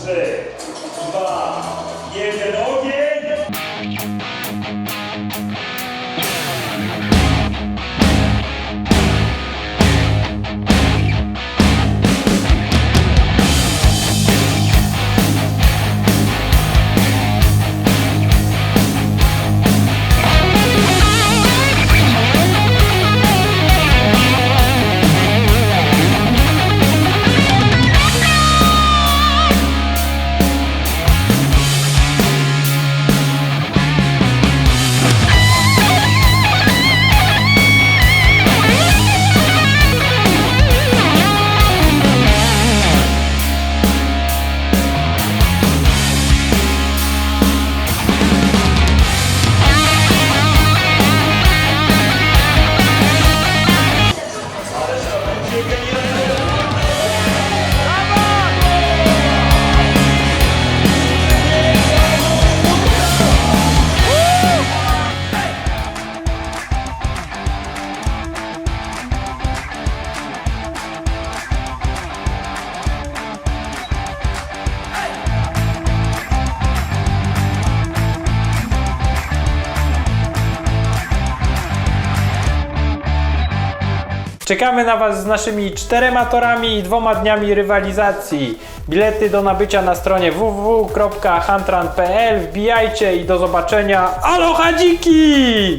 3, 2, 1, Czekamy na Was z naszymi czterema torami i dwoma dniami rywalizacji. Bilety do nabycia na stronie www.hantran.pl. Wbijajcie i do zobaczenia. Aloha dziki!